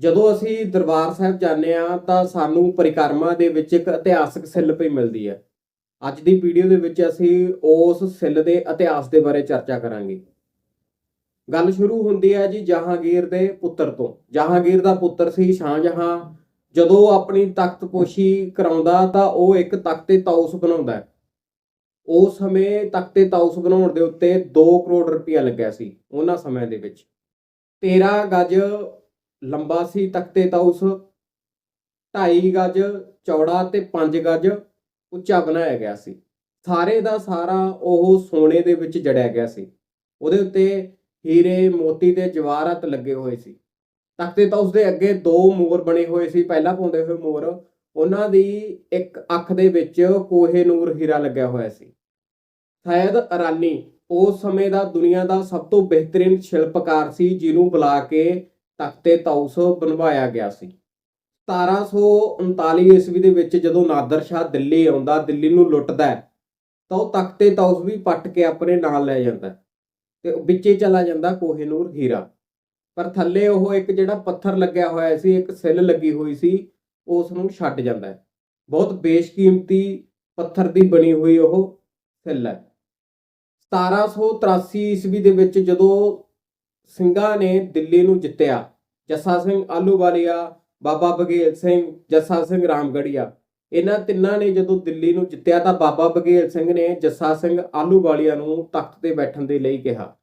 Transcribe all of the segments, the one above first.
ਜਦੋਂ ਅਸੀਂ ਦਰਬਾਰ ਸਾਹਿਬ ਜਾਂਦੇ ਆ ਤਾਂ ਸਾਨੂੰ ਪਰਿਕਰਮਾ ਦੇ ਵਿੱਚ ਇੱਕ ਇਤਿਹਾਸਕ ਸਿੱਲ ਪਈ ਮਿਲਦੀ ਹੈ। ਅੱਜ ਦੀ ਵੀਡੀਓ ਦੇ ਵਿੱਚ ਅਸੀਂ ਉਸ ਸਿੱਲ ਦੇ ਇਤਿਹਾਸ ਦੇ ਬਾਰੇ ਚਰਚਾ ਕਰਾਂਗੇ। ਗੱਲ ਸ਼ੁਰੂ ਹੁੰਦੀ ਹੈ ਜੀ ਜਹਾਂਗੀਰ ਦੇ ਪੁੱਤਰ ਤੋਂ। ਜਹਾਂਗੀਰ ਦਾ ਪੁੱਤਰ ਸੀ ਸ਼ਾਹਜਹਾਂ। ਜਦੋਂ ਆਪਣੀ ਤਖਤਪੋਸ਼ੀ ਕਰਾਉਂਦਾ, ਤਾਂ ਉਹ ਇੱਕ ਤਖਤੇ ਤਾਊਸ ਬਣਾਉਂਦਾ ਹੈ। ਉਸ ਸਮੇਂ ਤਖਤੇ ਤਾਊਸ ਬਣਾਉਣ ਦੇ ਉੱਤੇ 2 ਕਰੋੜ ਰੁਪਇਆ ਲੱਗਿਆ ਸੀ, ਉਹਨਾਂ ਸਮੇਂ ਦੇ ਵਿੱਚ। 13 ਗਜ ਲੰਬਾ ਸੀ ਤਖਤੇ ਤਾਊਸ 2.5 ਗਜ, ਚੌੜਾ ਤੇ 5 ਗਜ ਉੱਚਾ ਬਣਾਇਆ ਗਿਆ ਸੀ। ਸਾਰੇ ਦਾ ਸਾਰਾ ਉਹ ਸੋਨੇ ਦੇ ਵਿੱਚ ਜੜਿਆ ਗਿਆ ਸੀ। ਉਹਦੇ ਉੱਤੇ ਹੀਰੇ, ਮੋਤੀ ਤੇ ਜਵਾਹਰਾਤ ਲੱਗੇ ਹੋਏ ਸੀ। ਤਖਤੇ ਤਾਊਸ ਦੇ ਅੱਗੇ ਦੋ ਮੋਰ ਬਣੇ ਹੋਏ ਸੀ। ਪਹਿਲਾਂ ਪਾਉਂਦੇ ਹੋਏ ਮੋਰ, ਉਹਨਾਂ ਦੀ ਇੱਕ ਅੱਖ ਦੇ ਵਿੱਚ ਕੋਹੇ ਨੂਰ ਹੀਰਾ ਲੱਗਿਆ ਹੋਇਆ ਸੀ। ਸੈਦ ਅਰਾਨੀ, ਉਸ ਸਮੇਂ ਦਾ ਦੁਨੀਆ ਦਾ ਸਭ ਤੋਂ ਬਿਹਤਰੀਨ ਸ਼ਿਲਪਕਾਰ ਸੀ, ਜਿਹਨੂੰ ਬੁਲਾ ਕੇ ਤਖਤੇ ਤਾਊਸ ਬਣਵਾਇਆ ਗਿਆ ਸੀ। 1739 ਈਸਵੀ ਦੇ ਵਿੱਚ ਜਦੋਂ ਨਾਦਰ ਸ਼ਾਹ ਦਿੱਲੀ ਆਉਂਦਾ, ਦਿੱਲੀ ਨੂੰ ਲੁੱਟਦਾ ਤਾਂ ਉਹ ਤਖਤੇ ਤਾਊਸ ਵੀ ਪੱਟ ਕੇ ਆਪਣੇ ਨਾਲ ਲੈ ਜਾਂਦਾ ਹੈ ਤੇ ਵਿੱਚੇ ਚਲਾ ਜਾਂਦਾ ਕੋਹੇਨੂਰ ਹੀਰਾ। ਪਰ ਥੱਲੇ ਉਹ ਇੱਕ ਜਿਹੜਾ ਪੱਥਰ ਲੱਗਿਆ ਹੋਇਆ ਸੀ, ਇੱਕ ਸਿੱਲ ਲੱਗੀ ਹੋਈ ਸੀ, ਉਸ ਨੂੰ ਛੱਡ ਜਾਂਦਾ ਹੈ। ਬਹੁਤ ਬੇਸ਼ਕੀਮਤੀ ਪੱਥਰ ਦੀ ਬਣੀ ਹੋਈ ਉਹ ਸਿੱਲ ਹੈ। 1783 ਈਸਵੀ ਦੇ ਵਿੱਚ ਜਦੋਂ ਸਿੰਘਾਂ ਨੇ ਦਿੱਲੀ ਨੂੰ ਜਿੱਤਿਆ। ਜੱਸਾ ਸਿੰਘ ਆਲੂਵਾਲੀਆ ਬਾਬਾ ਬਘੇਲ ਸਿੰਘ, ਜੱਸਾ ਸਿੰਘ ਰਾਮਗੜੀਆ ਇਹਨਾਂ ਤਿੰਨਾਂ ਨੇ ਜਦੋਂ ਦਿੱਲੀ ਨੂੰ ਜਿੱਤਿਆ ਤਾਂ ਬਾਬਾ ਬਘੇਲ ਸਿੰਘ ਨੇ ਜੱਸਾ ਸਿੰਘ ਆਲੂਵਾਲੀਆ ਨੂੰ ਤਖਤ ਤੇ ਬੈਠਣ ਦੇ ਲਈ ਕਿਹਾ।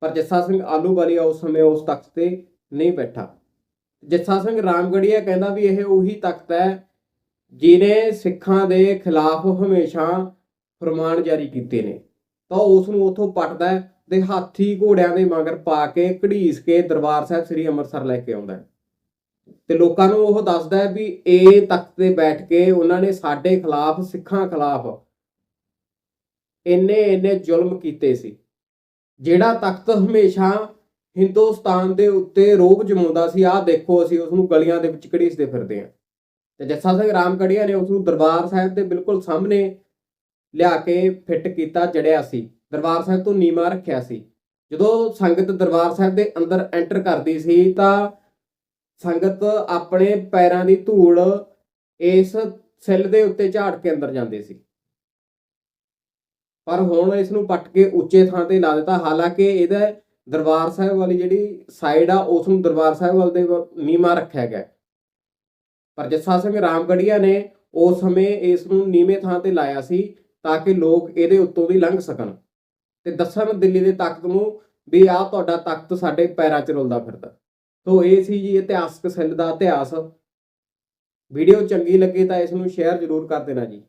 ਪਰ ਜੱਸਾ ਸਿੰਘ ਆਲੂਵਾਲੀਆ ਉਸ ਸਮੇਂ ਉਸ ਤਖਤ ਤੇ ਨਹੀਂ ਬੈਠਾ। ਜੱਸਾ ਸਿੰਘ ਰਾਮਗੜੀਆ ਕਹਿੰਦਾ ਵੀ ਇਹ ਉਹੀ ਤਖਤ ਹੈ ਜਿਨੇ ਸਿੱਖਾਂ ਦੇ ਖਿਲਾਫ ਹਮੇਸ਼ਾ ਫਰਮਾਨ ਜਾਰੀ ਕੀਤੇ ਨੇ। ਤਾਂ ਉਸ ਨੂੰ ਉਥੋਂ ਪੱਟਦਾ ਤੇ ਹਾਥੀ ਘੋੜਿਆਂ ਦੇ ਮਗਰ ਪਾ ਕੇ ਘੜੀਸ ਕੇ ਦਰਬਾਰ ਸਾਹਿਬ ਸ੍ਰੀ ਅੰਮ੍ਰਿਤਸਰ ਲੈ ਕੇ ਆਉਂਦਾ ਹੈ। ਤੇ ਲੋਕਾਂ ਨੂੰ ਉਹ ਦੱਸਦਾ ਹੈ ਵੀ ਇਹ ਤਖਤ ਤੇ ਬੈਠ ਕੇ ਉਹਨਾਂ ਨੇ ਸਾਡੇ ਖਿਲਾਫ, ਸਿੱਖਾਂ ਖਿਲਾਫ ਇੰਨੇ ਇੰਨੇ ਜ਼ੁਲਮ ਕੀਤੇ ਸੀ। ਜਿਹੜਾ ਤਖਤ ਹਮੇਸ਼ਾ ਹਿੰਦੁਸਤਾਨ ਦੇ ਉੱਤੇ ਰੋਬ ਜਮਾਉਂਦਾ ਸੀ, ਆਹ ਦੇਖੋ ਅਸੀਂ ਉਸ ਨੂੰ ਗਲੀਆਂ ਦੇ ਵਿੱਚ ਘੜੀਸਦੇ ਫਿਰਦੇ ਹਾਂ। ਤੇ ਜੱਸਾ ਸਿੰਘ ਰਾਮਗੜੀਆ ਨੇ ਉਸ ਨੂੰ ਦਰਬਾਰ ਸਾਹਿਬ ਦੇ ਬਿਲਕੁਲ ਸਾਹਮਣੇ ਲਿਆ ਕੇ ਫਿੱਟ ਕੀਤਾ, ਜੜਿਆ ਸੀ। ਦਰਬਾਰ ਸਾਹਿਬ ਤੋਂ ਨੀਮਾ ਰੱਖਿਆ ਸੀ। ਜਦੋਂ ਸੰਗਤ ਦਰਬਾਰ ਸਾਹਿਬ ਦੇ ਅੰਦਰ ਐਂਟਰ ਕਰਦੀ ਸੀ ਤਾਂ ਸੰਗਤ ਆਪਣੇ ਪੈਰਾਂ ਦੀ ਧੂੜ ਇਸ ਸਿੱਲ ਦੇ ਉੱਤੇ ਝਾੜ ਕੇ ਅੰਦਰ ਜਾਂਦੇ ਸੀ। ਪਰ ਹੁਣ ਇਸ ਨੂੰ ਪੱਟ ਕੇ ਉੱਚੇ ਥਾਂ ਤੇ ਲਾ ਦਿੱਤਾ। ਹਾਲਾਂਕਿ ਇਹਦਾ ਦਰਬਾਰ ਸਾਹਿਬ ਵਾਲੀ ਜਿਹੜੀ ਸਾਈਡ ਆ, ਉਸ ਨੂੰ ਦਰਬਾਰ ਸਾਹਿਬ ਵੱਲ ਦੇ ਵੱਲ ਨੀਵਾਂ ਰੱਖਿਆ ਗਿਆ। ਪਰ ਜੱਸਾ ਸਿੰਘ ਰਾਮਗੜੀਆ ਨੇ ਉਸ ਸਮੇਂ ਇਸ ਨੂੰ ਨੀਵੇਂ ਥਾਂ ਤੇ ਲਾਇਆ ਸੀ ਤਾਂ ਕਿ ਲੋਕ ਇਹਦੇ ਉੱਤੋਂ ਦੀ ਲੰਘ ਸਕਣ। ਤੇ ਦੱਸਣ ਦਿੱਲੀ ਦੇ ਤਖਤ ਨੂੰ ਵੀ ਆਹ ਤੁਹਾਡਾ ਤਖਤ ਸਾਡੇ ਪੈਰਾਂ 'ਚ ਰੁਲਦਾ ਫਿਰਦਾ। ਸੋ ਇਹ ਸੀ ਜੀ ਇਤਿਹਾਸਕ ਸਿੱਲ ਦਾ ਇਤਿਹਾਸ। ਵੀਡੀਓ ਚੰਗੀ ਲੱਗੇ ਤਾਂ ਇਸ ਨੂੰ ਸ਼ੇਅਰ ਜ਼ਰੂਰ ਕਰ ਦੇਣਾ ਜੀ।